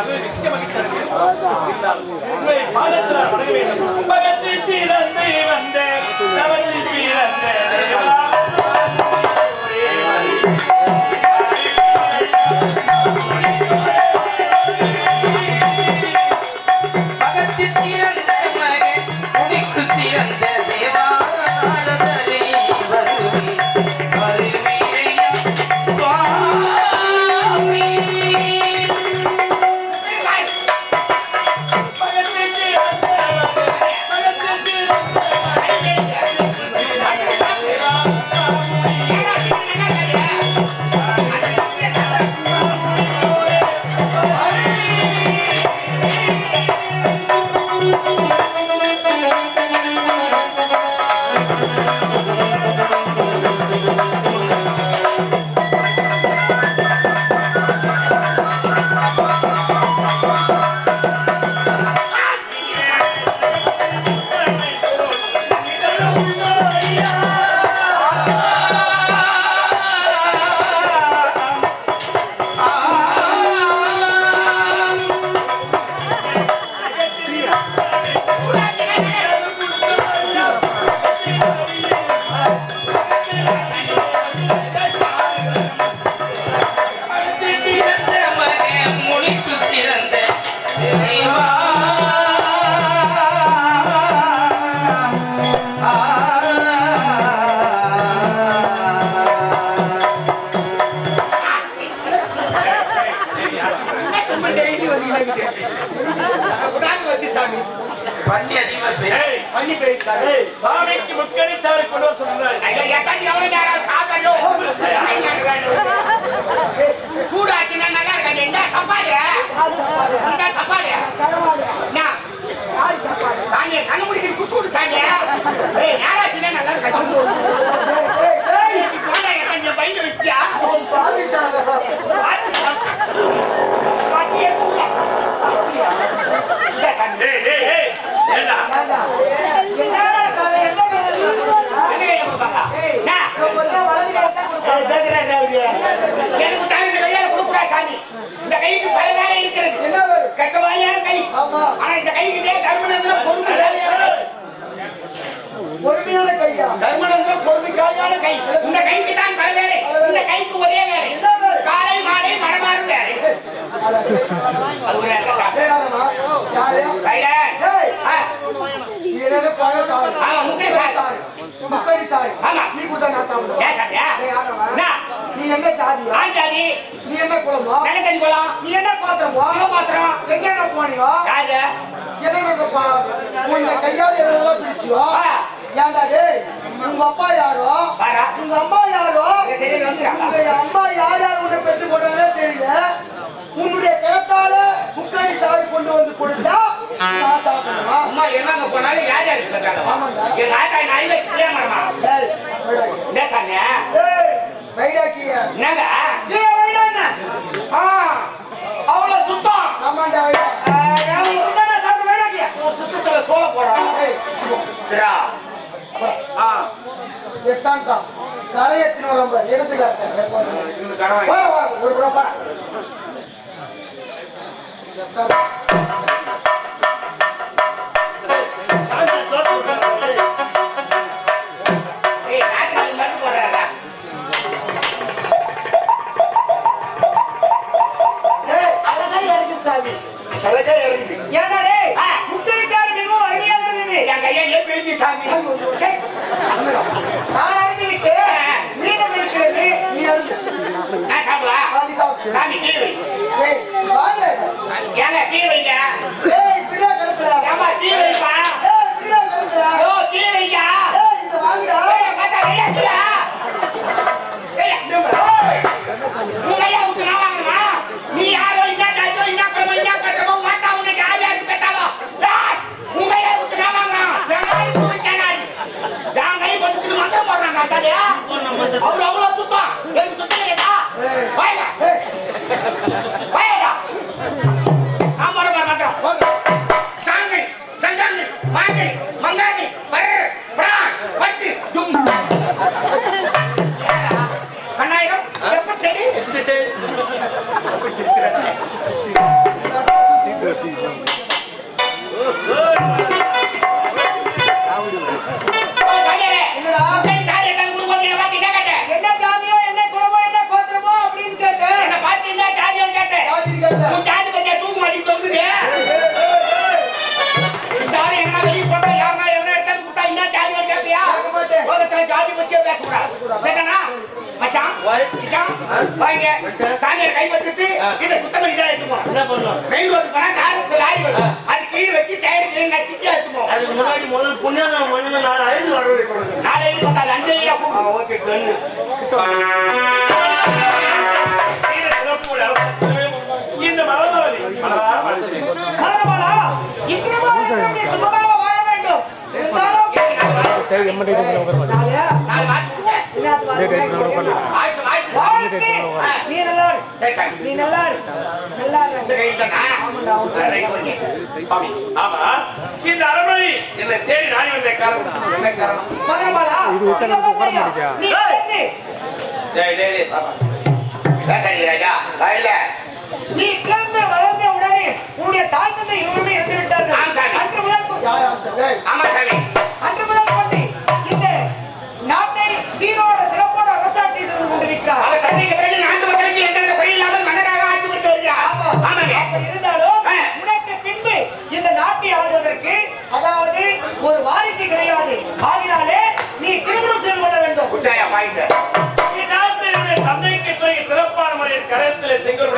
마지막을 시끄럽게 하겠다는 வண்டி அதிகமா போய் ஏய், சாமிக்கு முக்கணி சாறு கொண்டு வர சொல்றாரு சூடாச்சுன்னா நல்லா இருக்காது என்ன சாப்பாடு? இந்த சாப்பாடு. என்ன? சாமியை கண்ணு முடிக்கிற குசூடு சாமியை ஏய் நேராச்சுன்னா நல்லா இருக்காது ஏய், இப்படி போனா எனக்கு கொஞ்சம் பயந்து வச்சியா பாட்டியே கூட. இந்த சாமி. ஏய், ஏய், ஏய், ஏண்டா? எங்க கையை கொடுப்பாங்க? என்ன? ஏய், பேசுறாரு அவரு. எனக்கு தலை கையால கொடுக்கூடாது சாமி இந்த கைக்கு பல வேலை இருக்கிறது கஷ்டமான கை. ஆனா இந்த கைக்கு இதே தர்மநந்திரம் பொறுமைசாலியான பொறுமையான கையா தர்மநந்திரம் பொறுமைசாலியான கை. இந்த கைக்கு தான் பல வேலை இந்த கைக்கு ஒரே வேலை. மனமாறும் வேலை நீ. என்ன? நீ என்ன ஜாதியா ஆண் ஜாதி. நீ என்ன குலமோ? நிலத்தடி குளம் நீ என்ன பாத்திரமோ? சிவபாத்திரம். எங்க போனியோ? யாரு? என்ன உன்னை கையால எதெல்லாம் பிடிச்சியோ? ஆ. ஏன்டா டேய் உங்க அப்பா யாரோ? பாரா உங்க அம்மா யாரோ? உங்க அம்மா யார் யார் உன்னை தெரியல உன்னுடைய கரத்தால முக்காடி சாறு கொண்டு வந்து கொடுத்தா நான் சாப்பிடுமா அம்மா எங்க போனாலும் யார் ஆமாண்டா. எங்க ஆத்தா நான் சாமியா டேய் வைடாக்கிய என்னங்க? வைடா அவ்வளவு சுத்தம். ஆமாண்டா வைடா சாப்பிட்டு வைடாக்கிய சுத்தத்துல சோள போடும் ஏய் திரா. ஆ எத்தான்டா கரை எத்தின வரம்ப எடுத்துக்காட்ட இந்த கடவை வா வா ஒரு டேய் ஆ. முக்கடிச்சாரு மிகவும் அருமையாக இருந்தது என் கையை எழுதி சாமி? உலகத்துல ஜாதி பத்தியே பேசக்கூடாது. சரிதானா? மச்சான் மச்சான் வாங்க. சாமியார் கைப்பற்றிட்டு இதை சுத்தம் பண்ணி தான் எடுத்து போனோம் என்ன பண்ணலாம் மெயின் ரோடு போனா கார் லாரி வரும். அது கீழே வச்சு டயர் கீழே நச்சுக்கி எடுத்து போவோம். அதுக்கு முன்னாடி முதல் புண்ணியம் மண்ணு நான் ஐந்து வர வைக்கணும் அஞ்சு ஐயா ஓகே கண்ணு இந்த மலரா மலர்ச்சி மரணமானா இன்றும் நம்முடைய சுகமாக வாழ வேண்டும் இருந்தாலும் நாளையா? நாலு மாட்டு என்னது வார்த்தை? ஆயிரத்து ஆயிரத்து வாழ்க்கை. நீ நல்லா இரு. சரி சரி நீ நல்லா இரு. நல்லா இரு. இந்த அரண்மனை என்னை தேடி நாய் வந்த காரணம். என்ன காரணம்? இதை பாப்பையா? நீ பிறந்து, வளர்ந்த உடனே உன்னுடைய தாய் தந்தை இருவருமே இறந்து விட்டார்கள். அன்று முதல். ஆமா சாமி. முதல் செய்து கொண்டிருக்கிறார். அவர் தந்தைக்கு பிறகு நாட்டு மக்களுக்கு எந்தவித குறை இல்லாமல் மன்னராக ஆட்சி புரிந்து வருகிறார். ஆமா. ஆமாங்க. அப்படி இருந்தாலும். உனக்கு பின்பு இந்த நாட்டை ஆள்வதற்கு அதாவது ஒரு வாரிசு கிடையாது. ஆகினாலே நீ திருமணம் செய்து கொள்ள வேண்டும். உச்சாயா பாயிண்ட் இந்நாட்டினுடைய தந்தைக்கு பிறகு சிறப்பான முறையில் கரத்திலே செங்கல்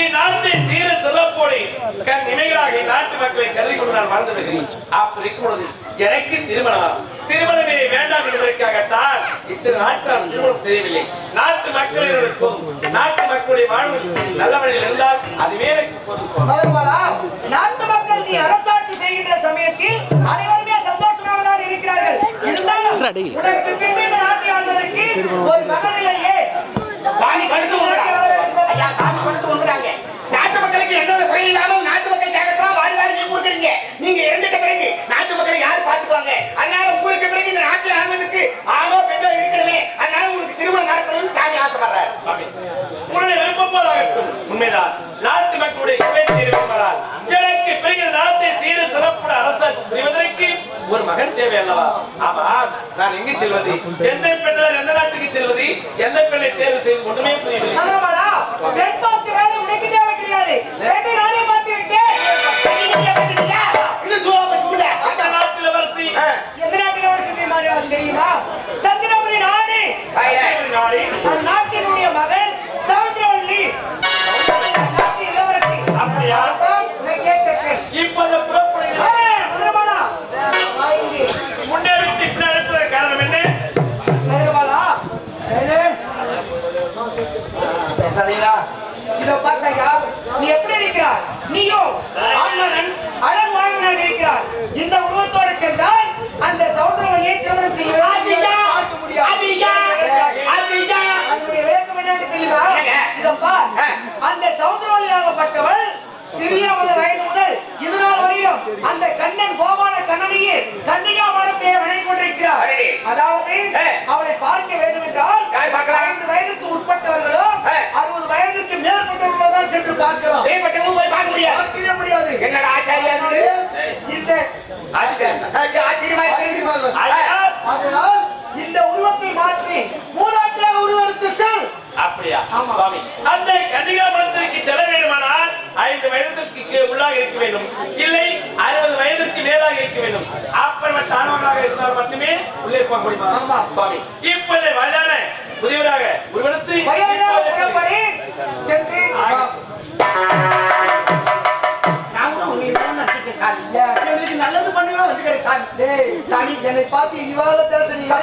இந்நாட்டை சீர சிறப்போடு கண் இமைகளாக இந்நாட்டு மக்களை கருதி கொண்டு நான் வாழ்ந்து வருகிறேன் அப்படி இருக்கும் பொழுது எனக்கு திருமணம்? திருமணமே வேண்டாம் என்பதற்காகத்தான் இத்தனை நாட்கள் நான் திருமணம் செய்யவில்லை. நாட்டு மக்களினருக்கும் நாட்டு மக்களுடைய வாழ்வு நல்ல வழியில் இருந்தால் அதுவே எனக்கு போதும். மதர்மலா, நாட்டு மக்கள் நீ அரசாட்சி செய்கின்ற சமயத்தில் அனைவருமே சந்தோஷமாக தான் இருக்கிறார்கள். இருந்தாலும் உனக்கு பின்பு இந்த நாட்டை ஆள்வதற்கு ஒரு இல்லையே சாமி கொடுத்து வந்துடுறாங்க. ஐயா சாமி கொடுத்து வந்துடுறாங்க. நாட்டு மக்களுக்கு எந்த குறை இல்லாமல் நாட்டு மக்கள் கேட்கலாம் வாரி வாரி நீங்க கொடுக்குறீங்க நீங்க இறந்துட்ட பிறகு நாட்டு பார்த்துக்குவாங்க அதனால உங்களுக்கு பிறகு இந்த நாட்டில் ஆள்வதற்கு ஆணோ பெண்ணோ இருக்கணுமே அதனால உங்களுக்கு திருமணம் நடக்கணும்னு சாமி ஆசைப்படுறாரு. உன்னுடைய விருப்பம் போலாகட்டும் உண்மைதான். நாட்டு மக்களுடைய குறை எனக்கு பிறகு நாட்டை சீர சிறப்புட அரசாட்சி புரிவதற்கு ஒரு மகன் தேவை அல்லவா ஆமா. நான் எங்கே செல்வது? எந்த பெண்ணால் எந்த நாட்டுக்கு செல்வது? எந்த பெண்ணை தேர்வு செய்து ஒன்றுமே புரியவில்லை. உனக்கு தேவை கிடையாது. எந்த நாட்டில் ஒரு சித்தி மாதிரி தெரியுமா? சந்திரபுரி நாடு. வாயில. நாடி. அந்நாட்டினுடைய மகள் சமுத்திரவல்லி இளவரசி அப்படியா? அதான் நான் கேட்ட பெண் இப்ப அந்த புறப்படுகிற அதனால் இந்த உருவத்தை மாற்றி மூதாட்டியாக உருவெடுத்து செல். அப்படியா? சுவாமி. அந்த கன்னிகா மரத்திற்கு செல்ல வேண்டுமானால் ஐந்து வயதிற்கு உள்ளாக இருக்க வேண்டும். இல்லை அறுபது வயதிற்கு மேலாக இருக்க வேண்டும். அப்பற்பட்ட ஆணவனாக இருந்தால் மட்டுமே உள்ளே போக முடியுமா? ஆமா. சுவாமி. இப்போது வயதான முதியவராக உருவெடுத்து சென்று நான் கூட நினைச்சிட்டேன் சாமி. என்னை பார்த்து இவாத பேசுறீங்க.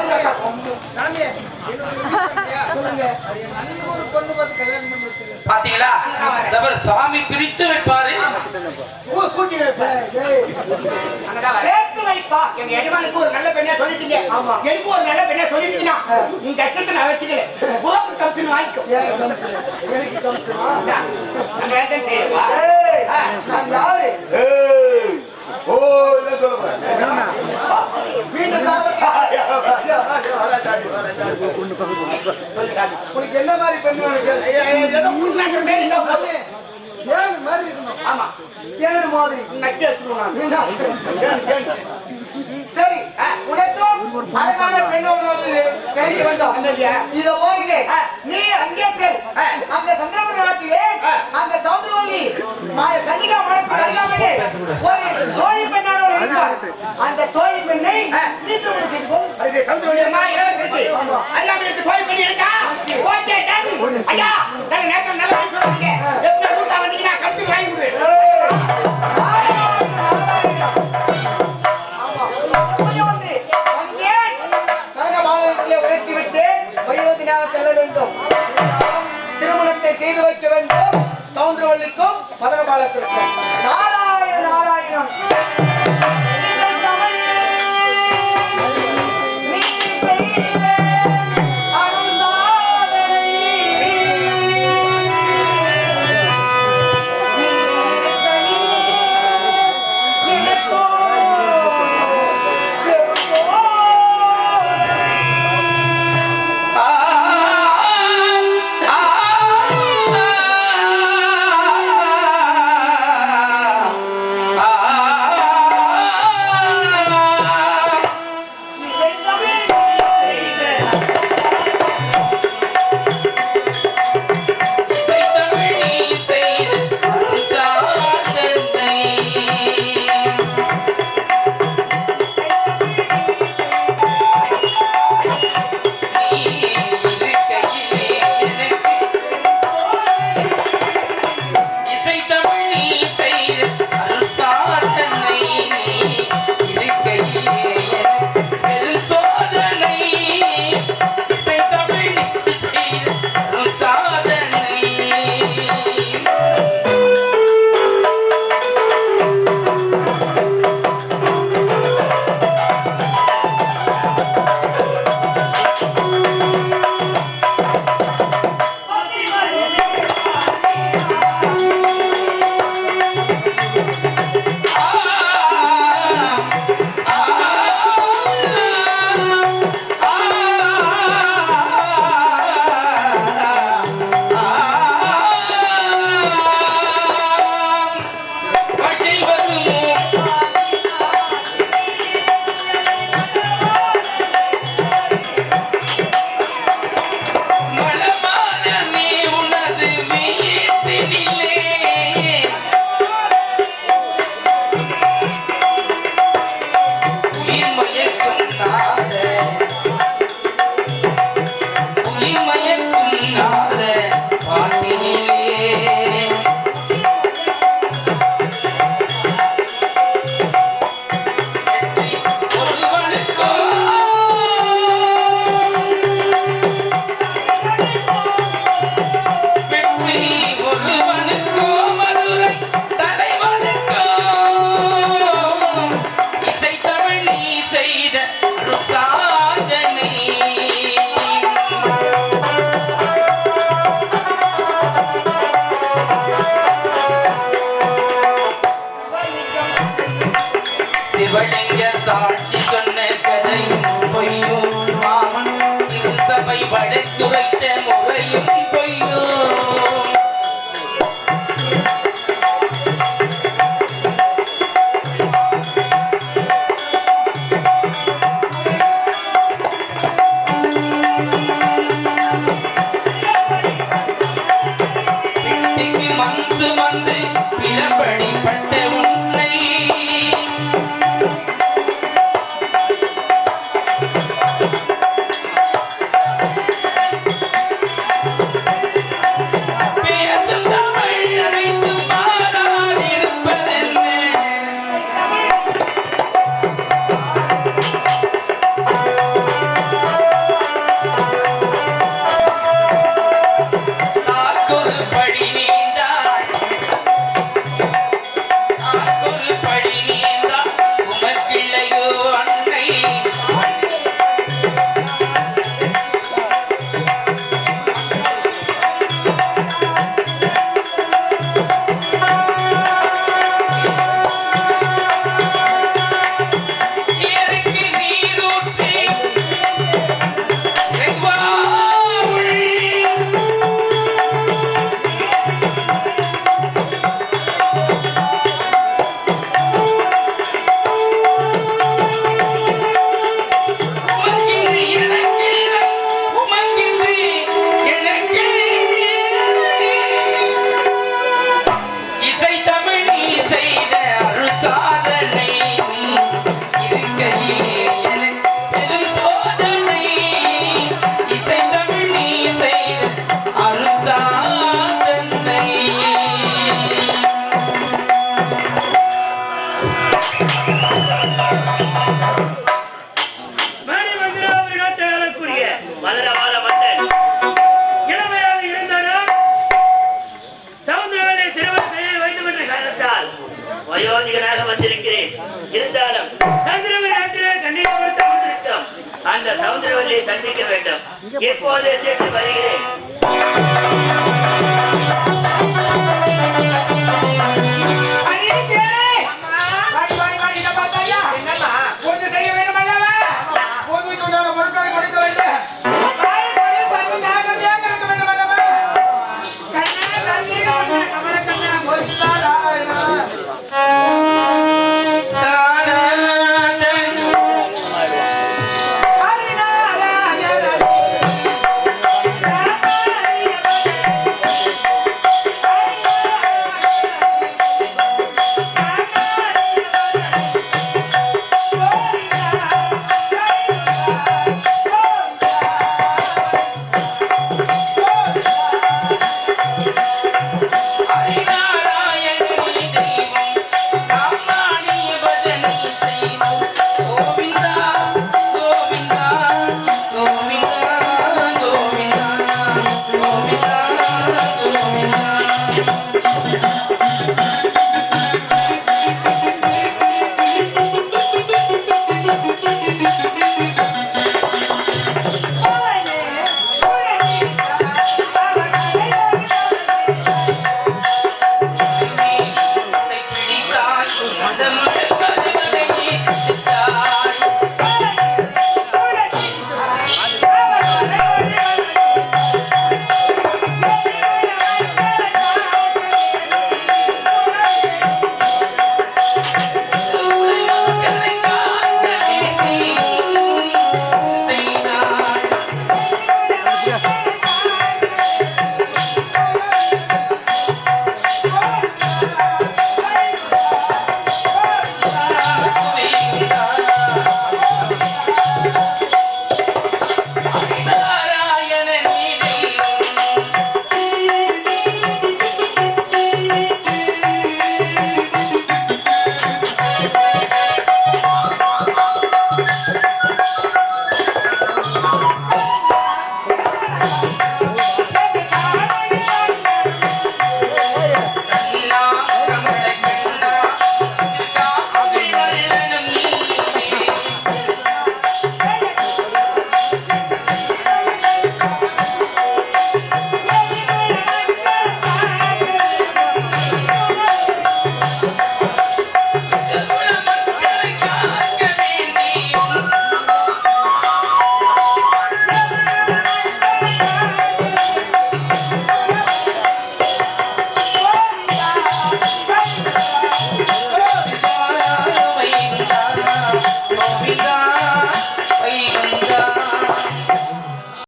சொல்லுங்க பாத்தீங்களா? பாரு, சாமி பிரித்து வைப்பாரு. கூட்டி. சேர்த்து வைப்பா. எங்க எஜமானுக்கு ஒரு நல்ல பெண்ணா சொல்லிட்டீங்க. ஆமா. எனக்கு ஒரு நல்ல பெண்ணா சொல்லிட்டீங்கன்னா உங்க கஷ்டத்தை நான் வச்சுக்கல புறப்பு கமிஷன் வாங்கிக்கோ. எனக்கு கம்சுமா நான் வேண்டாம் செய்யப்பா ஏய் நான் யாரு? ஓ இல்ல சாப்பிட்டு உனக்கு என்ன மாதிரி போது ஏன் மாதிரி இருக்கணும் ஆமா. ஏழு மாதிரி. நக்கி கேளு. சரி அதனால பெண்ணோட கிடைக்க வேண்டும் இத போயிட்டு நீ அங்கே செல். அந்த சந்திரமன் நாட்டிலே அந்த சௌந்தரவல்லி கன்னிகா மனத்தில் அருகாமையே ஒரு தோழி பெண்ணான இருந்தார் அந்த தோழி பெண்ணை நீ திருமணம் செய்து கொள் சௌந்தரவல்லி அம்மா இளவல் கிடைத்து அருகாமையை தோழி பெண் எடுத்தா? ஓகே. டன் ஐயா நேரத்தில் நல்ல எப்படி கூட்டா வந்தீங்கன்னா கட்சி வாங்கி கொடு. செய்து வைக்க வேண்டும். சவுண்டர்வல்லிக்கும் பதரபாலத்திற்கும் நாராயண நாராயணம். சாட்சி சொன்ன கதையும் Yeah.